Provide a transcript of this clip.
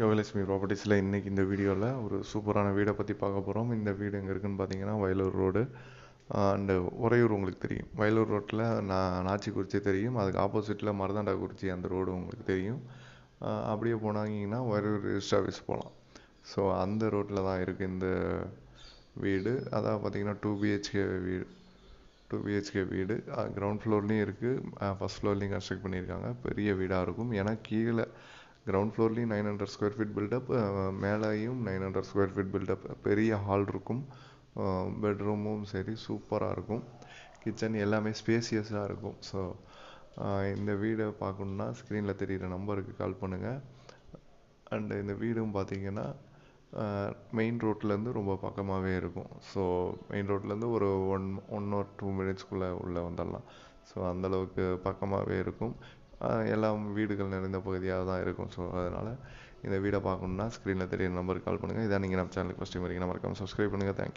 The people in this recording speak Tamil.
யோகலட்சுமி ப்ராப்பர்ட்டிஸில் இன்றைக்கி இந்த வீடியோவில் ஒரு சூப்பரான வீடை பற்றி பார்க்க போகிறோம் இந்த வீடு எங்கே இருக்குதுன்னு பார்த்தீங்கன்னா வயலூர் ரோடு. அண்டு உறையூர் உங்களுக்கு தெரியும். வயலூர் ரோட்டில் நான் நாச்சிக்குறிச்சி தெரியும். அதுக்கு ஆப்போசிட்டில் மருதாண்டாக்குறிச்சி அந்த ரோடு உங்களுக்கு தெரியும். அப்படியே போனாங்கன்னா உறையூர் ரிஜிஸ்டர் ஆஃபீஸ் போகலாம் ஸோ அந்த ரோட்டில் தான் இருக்குது இந்த வீடு. அதான் பார்த்தீங்கன்னா டூ பிஹெச்கே வீடு. டூ பிஹெச்கே வீடு. கிரவுண்ட் ஃப்ளோர்லேயும் இருக்குது ஃபஸ்ட் ஃப்ளோர்லேயும் கன்ஸ்ட்ரக்ட் பண்ணியிருக்காங்க. பெரிய வீடாக இருக்கும். ஏன்னா கீழே ground ஃப்ளோர்லேயும் nine hundred square feet buildup மேலேயும் nine hundred square feet buildup பெரிய ஹால் இருக்கும். பெட்ரூமும் சரி சூப்பராக இருக்கும். கிச்சன் எல்லாமே ஸ்பேசியஸாக இருக்கும். ஸோ இந்த வீடை பார்க்கணுன்னா ஸ்க்ரீனில் தெரிகிற நம்பருக்கு கால் பண்ணுங்கள் அண்டு இந்த வீடும் பார்த்தீங்கன்னா மெயின் ரோட்லேருந்து ரொம்ப பக்கமாகவே இருக்கும். ஸோ மெயின் ரோட்லேருந்து ஒரு ஒன் ஒன் ஆர் டூ மினிட்ஸ்க்குள்ளே உள்ளே வந்துடலாம். ஸோ அந்தளவுக்கு பக்கமாகவே இருக்கும். எல்லாம் வீடுகள் நிறைந்த பகுதியாக தான் இருக்கும். ஸோ அதனால் இந்த வீடை பார்க்கணுன்னா ஸ்க்ரீனில் தெரியிற நம்பருக்கு கால் பண்ணுங்கள் இதான் நீங்கள் நம்ம சேனலுக்கு ஃபஸ்ட் டைம் வரீங்கன்னா மறக்காமல் சப்ஸ்கிரைப் பண்ணுங்கள் தேங்க்யூ